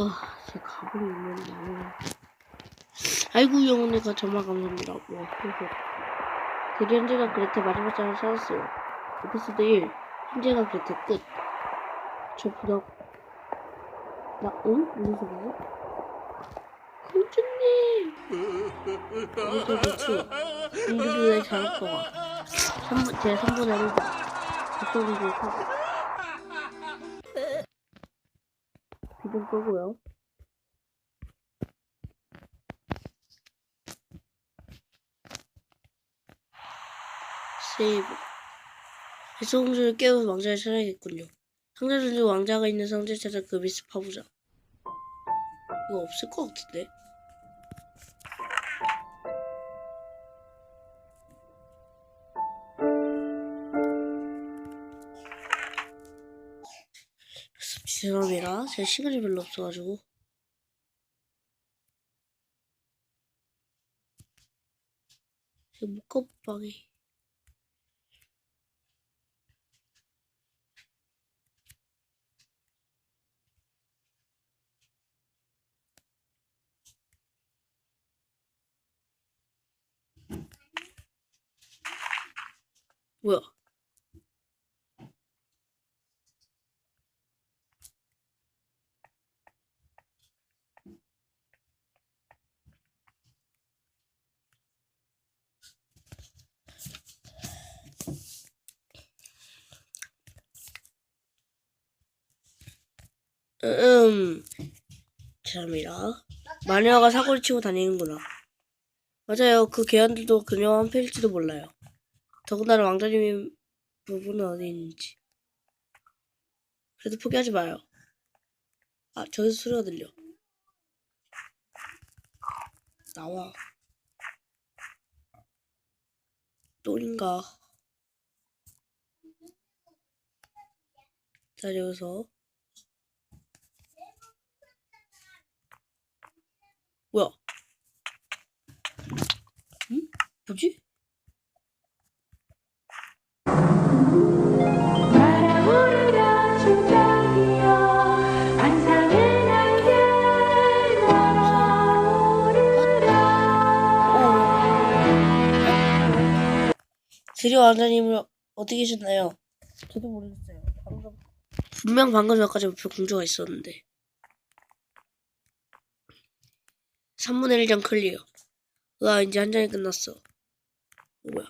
아, 제 가방이 있는데. 아이고, 영혼이가 정말 감사합니다. 와, 호호. 현재가 그레테 마지막 장을 찾았어요. 에피소드 1. 현재가 그레테 끝. 저 보다, 나, 응? 무슨 소리지? 공주님! 에피소드 2. 인류의 자력거가. 3분, 제 3분의 1번. 목소리를 타고. 비좀 끄고요. 세이브. 배송공주를 깨우고 왕자를 찾아야겠군요. 상자를 들고 왕자가 있는 상자를 찾아 그 밑을 파보자. 이거 없을 것 같은데? 제가 시간이 별로 없어가지고. 묶어방이. 뭐야? 음, 죄송합니다. 마녀가 사고를 치고 다니는구나. 맞아요. 그 개한들도 그녀와 한패일지도 몰라요. 더군다나 왕자님의 부부는 어디 있는지. 그래도 포기하지 마요. 아, 저기서 소리가 들려. 나와. 똘인가. 자, 여기서. 뭐야? 응? 뭐지? 드디어 왕자님을 어디 계셨나요? 저도 모르겠어요. 방금 분명 방금 전까지 옆에 공주가 있었는데 3분의 1장 클리어 와 이제 한 장이 끝났어 어, 뭐야?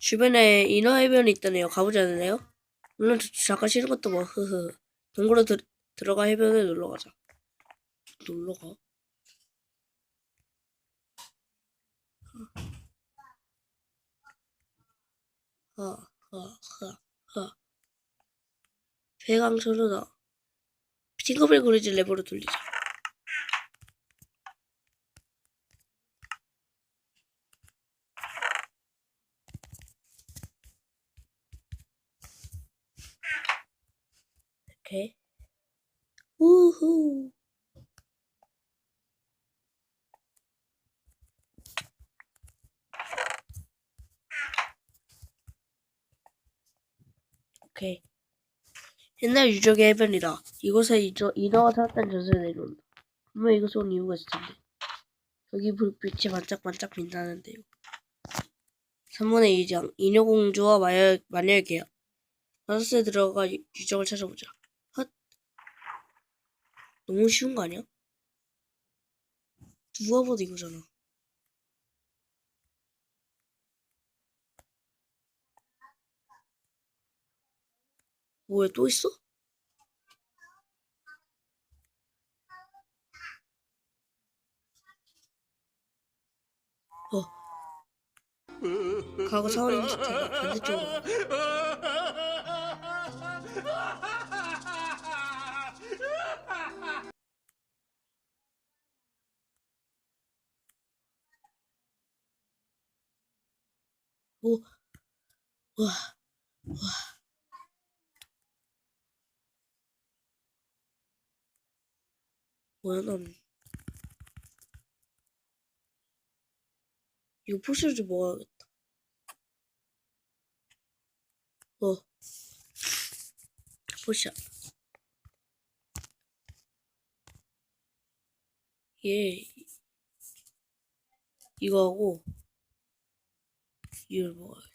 주변에 인어 해변이 있다네요. 가보지 않을래요? 물론 저- 잠깐 쉬는 것도 뭐 흐흐 동굴로 들, 들어가 해변에 놀러 가자. 놀러 가? 허허허허 배강철로다. 팅커벨 그리즈 레버로 돌리자 이렇게 우후 오케이 옛날 유적의 해변이다. 이곳에 이저, 인어가 살았다는 전설을 내려온다. 분명 이곳에 온 이유가 있을 텐데. 여기 불빛이 반짝반짝 빛나는데요. 3분의 2장 인어공주와 마녀, 마녀의 계약 바다스에 들어가 유- 유적을 찾아보자. 헛. 너무 쉬운 거 아니야? 누가 봐도 이거잖아. 뭐야 또 있어? 어. 과거 사월이 기차가 반대쪽으로. 오, 와, 와. 뭐야, 난. 이거 좀 먹어야겠다. 어. 포션. 얘 이거 하고 이걸 먹어야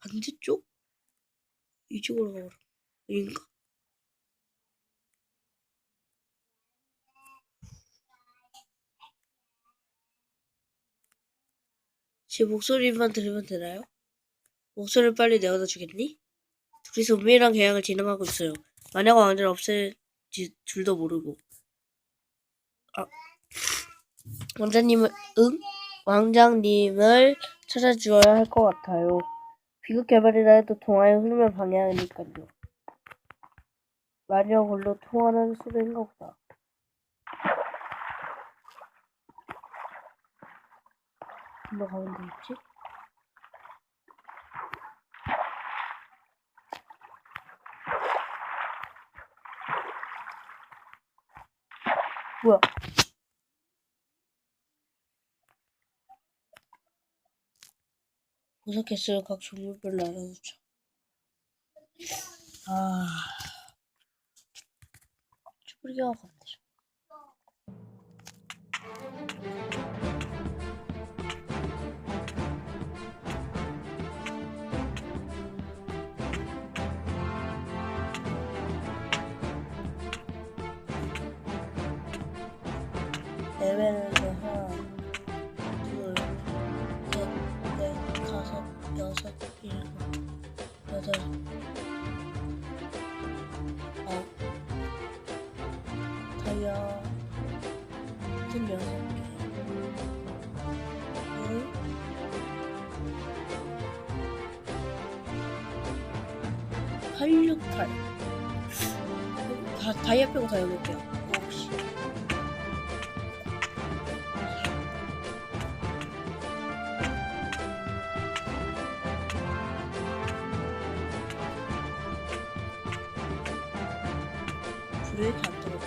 반대쪽? 이쪽으로 가보라. 아닌가? 제 목소리만 들으면 되나요? 목소리를 빨리 내어다 주겠니? 둘이서 은밀한 계약을 진행하고 있어요. 만약 왕자를 없앨지 줄도 모르고. 아, 왕자님을, 응? 왕장님을 찾아주어야 할 것 같아요. 비극 개발이라 해도 동화의 흐름을 방해하니까요. 마녀 홀로 통화하는 수인가 보다. 일로 가면 되겠지? 뭐야? 보석 개수를 각 종류별로 나눠놓자. 아, 쭈그리가 가면 되죠. 레벨 팔육팔. 다, 다이아 빼고 다 개야. 혹시. 불에 안 떨어져.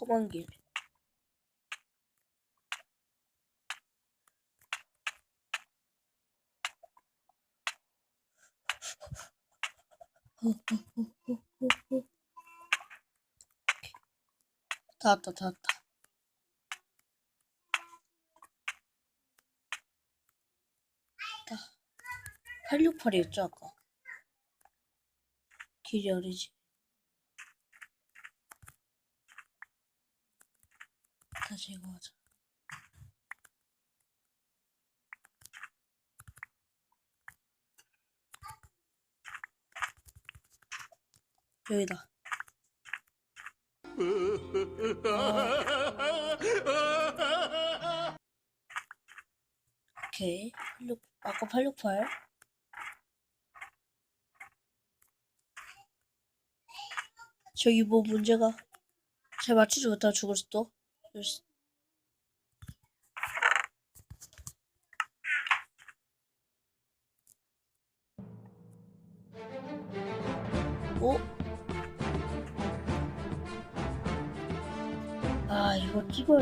험한 길. 다 왔다, 다 왔다. 다. 868이었죠, 아까. 길이 어리지. 다 제거하자. 여기다. 오케이. 86, 아까 868. 저기 뭐 문제가 잘 맞추지 못하고 죽을 수도.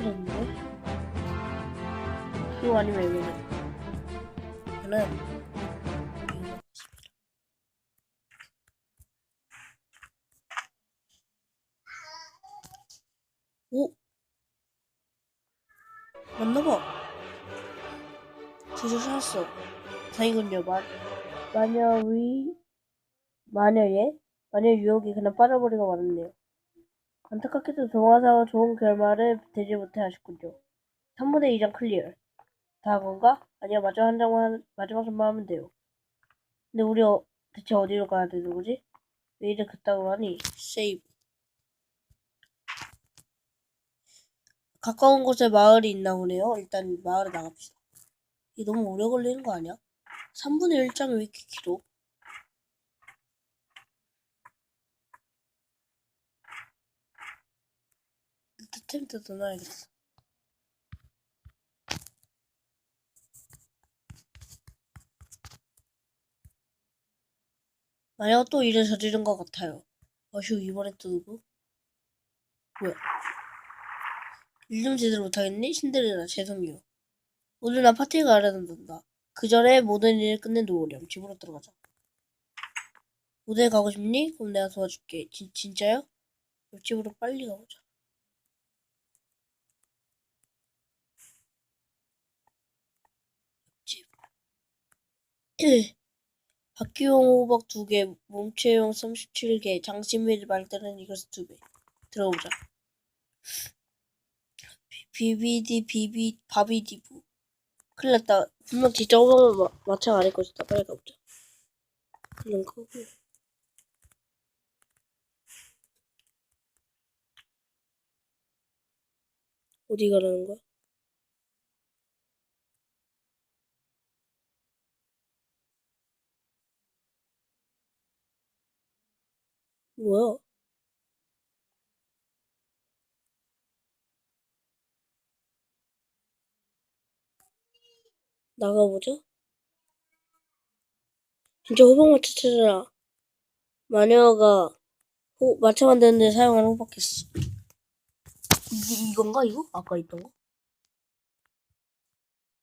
되는데 이거 아니면 이거는 저는 이거 오? 맞나봐. 드디어 찾았어. 다행이군요. 마, 마녀의, 마녀의, 마녀 유혹이 그냥 빠져버리고 말았네요. 안타깝게도 동화사가 좋은 결말을 되지 못해 아쉽군요. 3분의 2장 클리어. 다한 건가? 아니야, 마지막 한 장만, 마지막 장만 하면 돼요. 근데 우리 어, 대체 어디로 가야 되는 거지? 왜 이래 그따구 하니? 세이브. 가까운 곳에 마을이 있나 보네요. 일단 마을에 나갑시다. 이게 너무 오래 걸리는 거 아니야? 3분의 1장이 왜 이렇게 길어? 스탬프도 넣어야겠어. 만약 또 일을 저지른 것 같아요. 어휴, 이번에 또 누구? 뭐야? 일 좀 제대로 못하겠니? 신데렐라, 죄송해요. 오늘 나 파티에 가야 된단다. 그 전에 모든 일을 끝낸 노우렴. 집으로 들어가자. 무대에 가고 싶니? 그럼 내가 도와줄게. 진, 진짜요? 옆집으로 빨리 가보자. 학교용 호박 2개, 몸체용 37개, 장신밀 말다른 이것을 2배. 들어보자. 비비디 비비 바비디부. 큰일 났다. 분명 진짜 호박을 마, 마창 안할 것이다. 빨리 가보자. 그냥 가고. 어디 가라는 거야? 뭐야? 나가보자. 진짜 호박마차 찾아라. 마녀가 호, 마차 만드는데 사용하는 호박캐스. 이게 이건가 이거? 아까 있던 거?